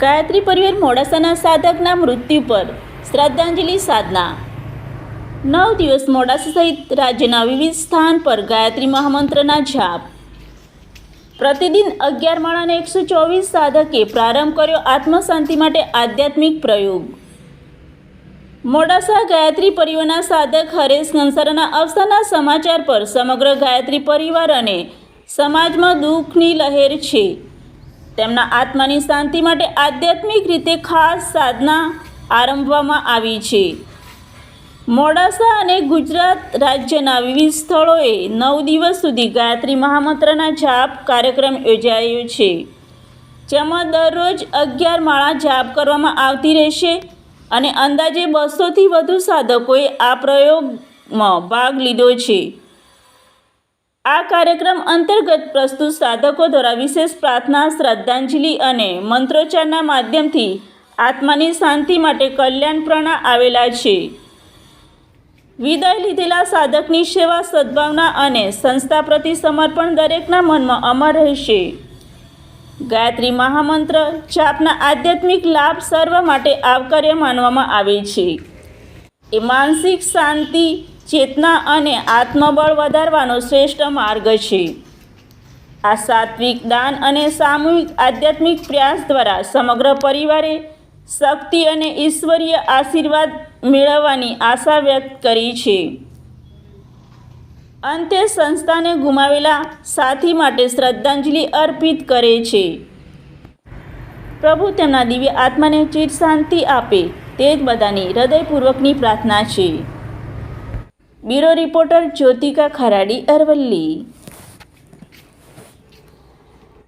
ગાયત્રી પરિવાર મોડાસાના સાધકના મૃત્યુ પર શ્રદ્ધાંજલિ સાધના. નવ દિવસ મોડાસા સહિત રાજ્યના વિવિધ સ્થાન પર ગાયત્રી મહામંત્રના જાપ. પ્રતિદિન અગિયાર માળાને એકસો ચોવીસ સાધકે પ્રારંભ કર્યો આત્મશાંતિ માટે આધ્યાત્મિક પ્રયોગ. મોડાસા ગાયત્રી પરિવારના સાધક હરેશ કંસારાના અવસાનના સમાચાર પર સમગ્ર ગાયત્રી પરિવાર અને સમાજમાં દુઃખની લહેર છે. તેમના આત્માની શાંતિ માટે આધ્યાત્મિક રીતે ખાસ સાધના આરંભવામાં આવી છે. મોડાસા અને ગુજરાત રાજ્યના વિવિધ સ્થળોએ નવ દિવસ સુધી ગાયત્રી મહામંત્રના જાપ કાર્યક્રમ યોજાયો છે, જેમાં દરરોજ અગિયાર માળા જાપ કરવામાં આવતી રહેશે અને અંદાજે બસોથી વધુ સાધકોએ આ પ્રયોગમાં ભાગ લીધો છે. આ કાર્યક્રમ અંતર્ગત પ્રસ્તુત સાધકો દ્વારા વિશેષ પ્રાર્થના, શ્રદ્ધાંજલિ અને મંત્રોચ્ચારના માધ્યમથી આત્માની શાંતિ માટે કલ્યાણપ્રણા આવેલા છે. વિદાય લીધેલા સાધકની સેવા, સદ્ભાવના અને સંસ્થા પ્રતિ સમર્પણ દરેકના મનમાં અમર રહેશે. ગાયત્રી મહામંત્ર, જાપના આધ્યાત્મિક લાભ સર્વ માટે આવકાર્ય માનવામાં આવે છે. એ માનસિક શાંતિ ચેતના અને આત્મબળ વધારવાનો શ્રેષ્ઠ માર્ગ છે. આ સાત્વિક દાન અને સામૂહિક આધ્યાત્મિક પ્રયાસ દ્વારા સમગ્ર પરિવારે શક્તિ અને ઈશ્વરીય આશીર્વાદ મેળવવાની આશા વ્યક્ત કરી છે. અંતે સંસ્થાને ગુમાવેલા સાથી માટે શ્રદ્ધાંજલિ અર્પિત કરે છે. પ્રભુ તેમના દિવ્ય આત્માને ચિર શાંતિ આપે તે જ બધાની હૃદયપૂર્વકની પ્રાર્થના છે. Bureau reporter Jyotika Kharadi Aravalli